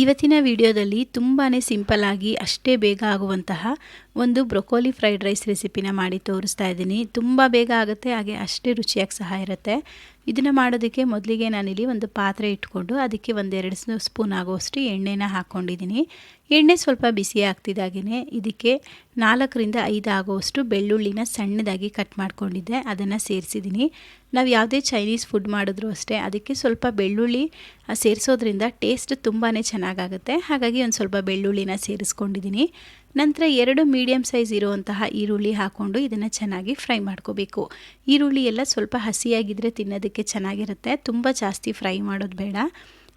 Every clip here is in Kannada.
ಇವತ್ತಿನ ವಿಡಿಯೋದಲ್ಲಿ ತುಂಬಾ ಸಿಂಪಲ್ಲಾಗಿ ಅಷ್ಟೇ ಬೇಗ ಆಗುವಂತಹ ಒಂದು ಬ್ರೊಕೋಲಿ ಫ್ರೈಡ್ ರೈಸ್ ರೆಸಿಪಿನ ಮಾಡಿ ತೋರಿಸ್ತಾ ಇದ್ದೀನಿ. ತುಂಬ ಬೇಗ ಆಗುತ್ತೆ, ಹಾಗೆ ಅಷ್ಟೇ ರುಚಿಯಾಗಿ ಸಹ ಇರುತ್ತೆ. ಇದನ್ನು ಮಾಡೋದಕ್ಕೆ ಮೊದಲಿಗೆ ನಾನಿಲ್ಲಿ ಒಂದು ಪಾತ್ರೆ ಇಟ್ಕೊಂಡು ಅದಕ್ಕೆ ಒಂದೆರಡು ಸ್ಪೂನ್ ಆಗೋಷ್ಟು ಎಣ್ಣೆನ ಹಾಕ್ಕೊಂಡಿದ್ದೀನಿ ಎಣ್ಣೆ ಸ್ವಲ್ಪ ಬಿಸಿ ಆಗ್ತಿದ್ದಾಗೇ ಇದಕ್ಕೆ ನಾಲ್ಕರಿಂದ ಐದು ಆಗೋಷ್ಟು ಬೆಳ್ಳುಳ್ಳಿನ ಸಣ್ಣದಾಗಿ ಕಟ್ ಮಾಡ್ಕೊಂಡಿದ್ದೆ, ಅದನ್ನು ಸೇರಿಸಿದ್ದೀನಿ. ನಾವು ಯಾವುದೇ ಚೈನೀಸ್ ಫುಡ್ ಮಾಡಿದ್ರೂ ಅಷ್ಟೇ, ಅದಕ್ಕೆ ಸ್ವಲ್ಪ ಬೆಳ್ಳುಳ್ಳಿ ಸೇರಿಸೋದ್ರಿಂದ ಟೇಸ್ಟ್ ತುಂಬಾ ಚೆನ್ನಾಗಾಗುತ್ತೆ. ಹಾಗಾಗಿ ಒಂದು ಸ್ವಲ್ಪ ಬೆಳ್ಳುಳ್ಳಿನ ಸೇರಿಸ್ಕೊಂಡಿದ್ದೀನಿ. ನಂತರ ಎರಡು ಮೀಡಿಯಮ್ ಸೈಜ್ ಇರುವಂತಹ ಈರುಳ್ಳಿ ಹಾಕ್ಕೊಂಡು ಇದನ್ನು ಚೆನ್ನಾಗಿ ಫ್ರೈ ಮಾಡ್ಕೋಬೇಕು. ಈರುಳ್ಳಿ ಎಲ್ಲ ಸ್ವಲ್ಪ ಹಸಿಯಾಗಿದ್ದರೆ ತಿನ್ನೋದಕ್ಕೆ ಚೆನ್ನಾಗಿರುತ್ತೆ. ತುಂಬ ಜಾಸ್ತಿ ಫ್ರೈ ಮಾಡೋದು ಬೇಡ.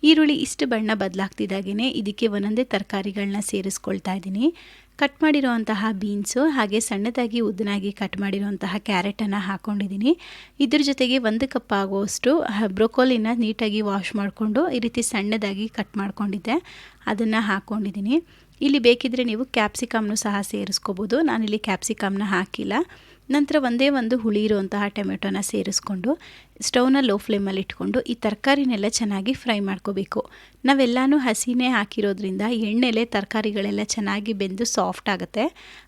ಈರುಳ್ಳಿ ಇಷ್ಟು ಬಣ್ಣ ಬದಲಾಗ್ತಿದ್ದಾಗೇ ಇದಕ್ಕೆ ಒಂದೊಂದೇ ತರಕಾರಿಗಳನ್ನ ಸೇರಿಸ್ಕೊಳ್ತಾ ಇದ್ದೀನಿ. ಕಟ್ ಮಾಡಿರುವಂತಹ ಬೀನ್ಸು ಹಾಗೆ ಸಣ್ಣದಾಗಿ ಉದ್ದನಾಗಿ ಕಟ್ ಮಾಡಿರುವಂತಹ ಕ್ಯಾರೆಟನ್ನು ಹಾಕ್ಕೊಂಡಿದ್ದೀನಿ ಇದ್ರ ಜೊತೆಗೆ ಒಂದು ಕಪ್ ಆಗುವಷ್ಟು ಬ್ರೊಕೋಲಿನ ನೀಟಾಗಿ ವಾಶ್ ಮಾಡಿಕೊಂಡು ಈ ರೀತಿ ಸಣ್ಣದಾಗಿ ಕಟ್ ಮಾಡ್ಕೊಂಡಿದ್ದೆ. ಅದನ್ನು ಹಾಕ್ಕೊಂಡಿದ್ದೀನಿ ಇಲ್ಲಿ ಬೇಕಿದ್ದರೆ ನೀವು ಕ್ಯಾಪ್ಸಿಕಮ್ನು ಸಹ ಸೇರಿಸ್ಕೋಬೋದು. ನಾನಿಲ್ಲಿ ಕ್ಯಾಪ್ಸಿಕಮ್ನ ಹಾಕಿಲ್ಲ. ನಂತರ ಒಂದೇ ಒಂದು ಹುಳಿ ಇರುವಂತಹ ಟೊಮೆಟೊನ ಸೇರಿಸ್ಕೊಂಡು, ಸ್ಟೌವ್ನ ಲೋ ಫ್ಲೇಮಲ್ಲಿ ಇಟ್ಕೊಂಡು, ಈ ತರಕಾರಿನೆಲ್ಲ ಚೆನ್ನಾಗಿ ಫ್ರೈ ಮಾಡ್ಕೋಬೇಕು. ನಾವೆಲ್ಲನೂ ಹಸಿನೇ ಹಾಕಿರೋದ್ರಿಂದ ಎಣ್ಣೆಲೆ ತರಕಾರಿಗಳೆಲ್ಲ ಚೆನ್ನಾಗಿ ಬೆಂದು ಸಾಫ್ಟ್ ಆಗುತ್ತೆ.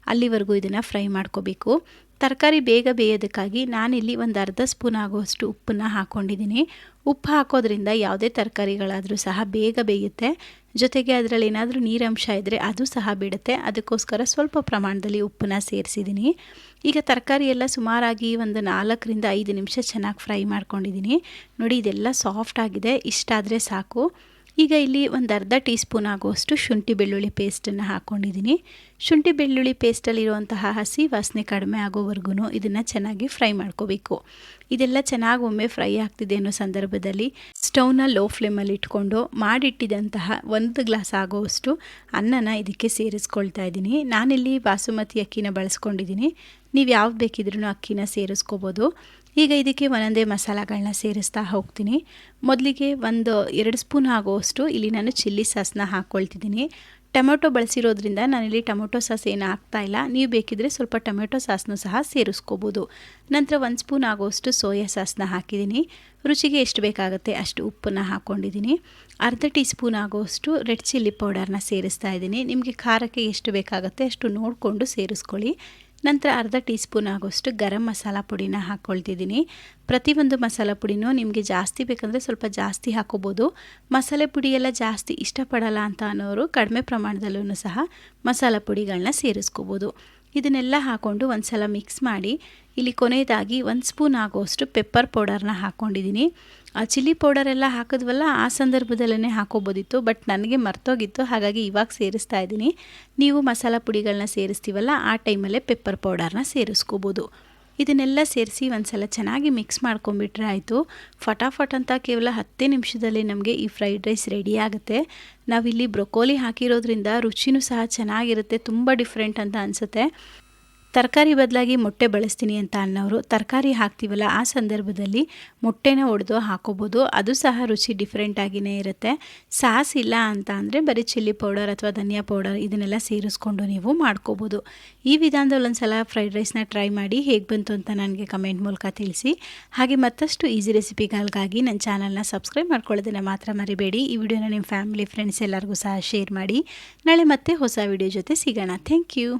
ಅಲ್ಲಿವರೆಗೂ ಇದನ್ನು ಫ್ರೈ ಮಾಡ್ಕೋಬೇಕು. ತರಕಾರಿ ಬೇಗ ಬೇಯೋದಕ್ಕಾಗಿ ನಾನಿಲ್ಲಿ ಒಂದು ಅರ್ಧ ಸ್ಪೂನ್ ಆಗುವಷ್ಟು ಉಪ್ಪನ್ನು ಹಾಕ್ಕೊಂಡಿದ್ದೀನಿ. ಉಪ್ಪು ಹಾಕೋದ್ರಿಂದ ಯಾವುದೇ ತರಕಾರಿಗಳಾದರೂ ಸಹ ಬೇಗ ಬೇಯುತ್ತೆ. ಜೊತೆಗೆ ಅದರಲ್ಲಿ ಏನಾದರೂ ನೀರಂಶ ಇದ್ದರೆ ಅದು ಸಹ ಬಿಡುತ್ತೆ. ಅದಕ್ಕೋಸ್ಕರ ಸ್ವಲ್ಪ ಪ್ರಮಾಣದಲ್ಲಿ ಉಪ್ಪನ್ನ ಸೇರಿಸಿದ್ದೀನಿ. ಈಗ ತರಕಾರಿ ಎಲ್ಲ ಸುಮಾರಾಗಿ ಒಂದು ನಾಲ್ಕರಿಂದ ಐದು ನಿಮಿಷ ಚೆನ್ನಾಗಿ ಫ್ರೈ ಮಾಡ್ಕೊಂಡಿದ್ದೀನಿ. ನೋಡಿ, ಇದೆಲ್ಲ ಸಾಫ್ಟ್ ಆಗಿದೆ. ಇಷ್ಟಾದರೆ ಸಾಕು. ಈಗ ಇಲ್ಲಿ ಒಂದು ಅರ್ಧ ಟೀ ಸ್ಪೂನ್ ಆಗುವಷ್ಟು ಶುಂಠಿ ಬೆಳ್ಳುಳ್ಳಿ ಪೇಸ್ಟನ್ನು ಹಾಕ್ಕೊಂಡಿದ್ದೀನಿ ಶುಂಠಿ ಬೆಳ್ಳುಳ್ಳಿ ಪೇಸ್ಟಲ್ಲಿರುವಂತಹ ಹಸಿ ವಾಸನೆ ಕಡಿಮೆ ಆಗೋವರೆಗೂ ಇದನ್ನು ಚೆನ್ನಾಗಿ ಫ್ರೈ ಮಾಡ್ಕೋಬೇಕು. ಇದೆಲ್ಲ ಚೆನ್ನಾಗಿ ಒಮ್ಮೆ ಫ್ರೈ ಆಗ್ತಿದೆ ಅನ್ನೋ ಸಂದರ್ಭದಲ್ಲಿ ಸ್ಟೌವ್ನ ಲೋ ಫ್ಲೇಮಲ್ಲಿ ಇಟ್ಕೊಂಡು ಮಾಡಿಟ್ಟಿದಂತಹ ಒಂದು ಗ್ಲಾಸ್ ಆಗೋವಷ್ಟು ಅನ್ನನ ಇದಕ್ಕೆ ಸೇರಿಸ್ಕೊಳ್ತಾ ಇದ್ದೀನಿ. ನಾನಿಲ್ಲಿ ಬಾಸುಮತಿ ಅಕ್ಕಿನ ಬಳಸ್ಕೊಂಡಿದ್ದೀನಿ. ನೀವು ಯಾವ್ದು ಬೇಕಿದ್ರೂ ಅಕ್ಕಿನ ಸೇರಿಸ್ಕೋಬೋದು. ಈಗ ಇದಕ್ಕೆ ಒಂದೊಂದೇ ಮಸಾಲಗಳನ್ನ ಸೇರಿಸ್ತಾ ಹೋಗ್ತೀನಿ. ಮೊದಲಿಗೆ ಒಂದು ಎರಡು ಸ್ಪೂನ್ ಆಗುವಷ್ಟು ಇಲ್ಲಿ ನಾನು ಚಿಲ್ಲಿ ಸಾಸ್ನ ಹಾಕ್ಕೊಳ್ತಿದ್ದೀನಿ ಟೊಮೆಟೊ ಬಳಸಿರೋದ್ರಿಂದ ನಾನಿಲ್ಲಿ ಟೊಮೆಟೊ ಸಾಸ್ ಏನು ಇಲ್ಲ. ನೀವು ಬೇಕಿದ್ರೆ ಸ್ವಲ್ಪ ಟೊಮೆಟೊ ಸಾಸ್ನೂ ಸಹ ಸೇರಿಸ್ಕೋಬೋದು. ನಂತರ ಒಂದು ಸ್ಪೂನ್ ಆಗುವಷ್ಟು ಸೋಯಾ ಸಾಸ್ನ ಹಾಕಿದ್ದೀನಿ. ರುಚಿಗೆ ಎಷ್ಟು ಬೇಕಾಗುತ್ತೆ ಅಷ್ಟು ಉಪ್ಪನ್ನು ಹಾಕ್ಕೊಂಡಿದ್ದೀನಿ ಅರ್ಧ ಟೀ ಸ್ಪೂನ್ ಆಗುವಷ್ಟು ರೆಡ್ ಚಿಲ್ಲಿ ಪೌಡರ್ನ ಸೇರಿಸ್ತಾ ಇದ್ದೀನಿ. ನಿಮಗೆ ಖಾರಕ್ಕೆ ಎಷ್ಟು ಬೇಕಾಗುತ್ತೆ ಅಷ್ಟು ನೋಡಿಕೊಂಡು ಸೇರಿಸ್ಕೊಳ್ಳಿ. ನಂತರ ಅರ್ಧ ಟೀ ಸ್ಪೂನ್ ಆಗೋಷ್ಟು ಗರಂ ಮಸಾಲ ಪುಡಿನ ಹಾಕ್ಕೊಳ್ತಿದ್ದೀನಿ ಪ್ರತಿಯೊಂದು ಮಸಾಲ ಪುಡಿನೂ ನಿಮಗೆ ಜಾಸ್ತಿ ಬೇಕಂದರೆ ಸ್ವಲ್ಪ ಜಾಸ್ತಿ ಹಾಕೋಬೋದು. ಮಸಾಲೆ ಪುಡಿ ಎಲ್ಲ ಜಾಸ್ತಿ ಇಷ್ಟಪಡಲ್ಲ ಅಂತ ಅನ್ನೋರು ಕಡಿಮೆ ಪ್ರಮಾಣದಲ್ಲೂ ಸಹ ಮಸಾಲ ಪುಡಿಗಳನ್ನ ಸೇರಿಸ್ಕೋಬೋದು. ಇದನ್ನೆಲ್ಲ ಹಾಕ್ಕೊಂಡು ಒಂದು ಸಲ ಮಿಕ್ಸ್ ಮಾಡಿ ಇಲ್ಲಿ ಕೊನೆಯದಾಗಿ ಒಂದು ಸ್ಪೂನ್ ಆಗೋಷ್ಟು ಪೆಪ್ಪರ್ ಪೌಡರ್ನ ಹಾಕ್ಕೊಂಡಿದ್ದೀನಿ ಆ ಚಿಲ್ಲಿ ಪೌಡರೆಲ್ಲ ಹಾಕಿದ್ವಲ್ಲ, ಆ ಸಂದರ್ಭದಲ್ಲೇ ಹಾಕೋಬೋದಿತ್ತು, ಬಟ್ ನನಗೆ ಮರ್ತೋಗಿತ್ತು, ಹಾಗಾಗಿ ಇವಾಗ ಸೇರಿಸ್ತಾ ಇದ್ದೀನಿ. ನೀವು ಮಸಾಲ ಪುಡಿಗಳನ್ನ ಸೇರಿಸ್ತೀವಲ್ಲ, ಆ ಟೈಮಲ್ಲೇ ಪೆಪ್ಪರ್ ಪೌಡರ್ನ ಸೇರಿಸ್ಕೋಬೋದು. ಇದನ್ನೆಲ್ಲ ಸೇರಿಸಿ ಒಂದು ಸಲ ಚೆನ್ನಾಗಿ ಮಿಕ್ಸ್ ಮಾಡ್ಕೊಂಬಿಟ್ರೆ ಆಯಿತು. ಫಟಾಫಟ್ ಅಂತ ಕೇವಲ ಹತ್ತೇ ನಿಮಿಷದಲ್ಲಿ ನಮಗೆ ಈ ಫ್ರೈಡ್ ರೈಸ್ ರೆಡಿ ಆಗುತ್ತೆ. ನಾವಿಲ್ಲಿ ಬ್ರೊಕೋಲಿ ಹಾಕಿರೋದ್ರಿಂದ ರುಚಿನೂ ಸಹ ಚೆನ್ನಾಗಿರುತ್ತೆ, ತುಂಬ ಡಿಫ್ರೆಂಟ್ ಅಂತ ಅನಿಸುತ್ತೆ. ತರಕಾರಿ ಬದಲಾಗಿ ಮೊಟ್ಟೆ ಬಳಸ್ತೀನಿ ಅಂತ ಅನ್ನೋರು ತರಕಾರಿ ಹಾಕ್ತೀವಲ್ಲ, ಆ ಸಂದರ್ಭದಲ್ಲಿ ಮೊಟ್ಟೆನ ಒಡೆದು ಹಾಕೋಬೋದು. ಅದು ಸಹ ರುಚಿ ಡಿಫ್ರೆಂಟಾಗಿಯೇ ಇರುತ್ತೆ. ಸಾಸ್ ಇಲ್ಲ ಅಂತ ಅಂದರೆ ಬರೀ ಚಿಲ್ಲಿ ಪೌಡರ್ ಅಥವಾ ಧನಿಯಾ ಪೌಡರ್ ಇದನ್ನೆಲ್ಲ ಸೇರಿಸ್ಕೊಂಡು ನೀವು ಮಾಡ್ಕೋಬೋದು. ಈ ವಿಧಾನದಲ್ಲಿ ಒಂದು ಸಲ ಫ್ರೈಡ್ ರೈಸ್ನ ಟ್ರೈ ಮಾಡಿ ಹೇಗೆ ಬಂತು ಅಂತ ನನಗೆ ಕಮೆಂಟ್ ಮೂಲಕ ತಿಳಿಸಿ. ಹಾಗೆ ಮತ್ತಷ್ಟು ಈಸಿ ರೆಸಿಪಿಗಳಿಗಾಗಿ ನನ್ನ ಚಾನಲ್ನ ಸಬ್ಸ್ಕ್ರೈಬ್ ಮಾಡ್ಕೊಳ್ಳೋದನ್ನು ಮಾತ್ರ ಮರಿಬೇಡಿ. ಈ ವಿಡಿಯೋನ ನಿಮ್ಮ ಫ್ಯಾಮಿಲಿ ಫ್ರೆಂಡ್ಸ್ ಎಲ್ಲರಿಗೂ ಸಹ ಶೇರ್ ಮಾಡಿ. ನಾಳೆ ಮತ್ತೆ ಹೊಸ ವಿಡಿಯೋ ಜೊತೆ ಸಿಗೋಣ. Thank you